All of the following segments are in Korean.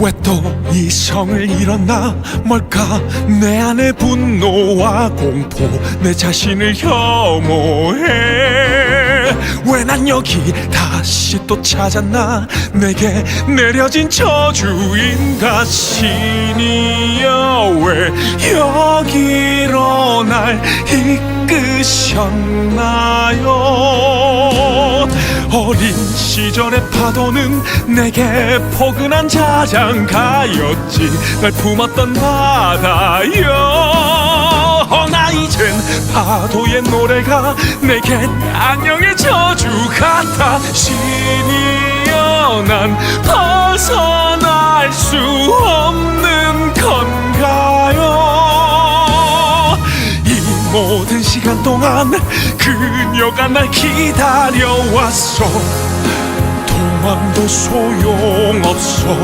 왜 또 이성을 잃었나? 뭘까? 내 안의 분노와 공포 내 자신을 혐오해. 왜 난 여기 다시 또 찾았나? 내게 내려진 저주인가 신이여. 왜 여기로 날 이끄셨나요 어린 시절의 파도는 내게 포근한 자장가였지. 날 품었던 바다여. 나 이젠 파도의 노래가 내겐 안녕의 저주 같아. 신이여 난 벗어날 수 없는 모든 시간 동안 그녀가 날 기다려왔어. 도망도 소용없어.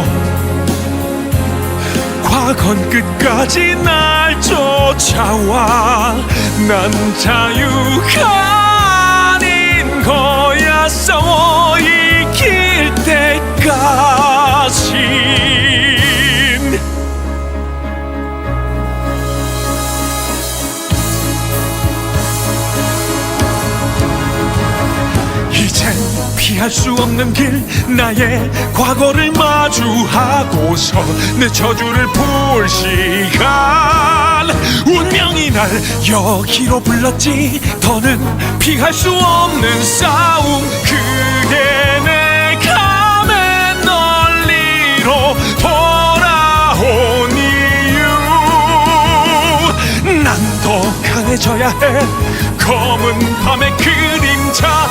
과건 끝까지 날 쫓아와. 난 자유가 피할 수 없는 길 나의 과거를 마주하고서 내 저주를 풀 시간. 운명이 날 여기로 불렀지. 더는 피할 수 없는 싸움. 그게 내 감의 널리로 돌아온 이유. 난 더 강해져야 해. 검은 밤의 그림자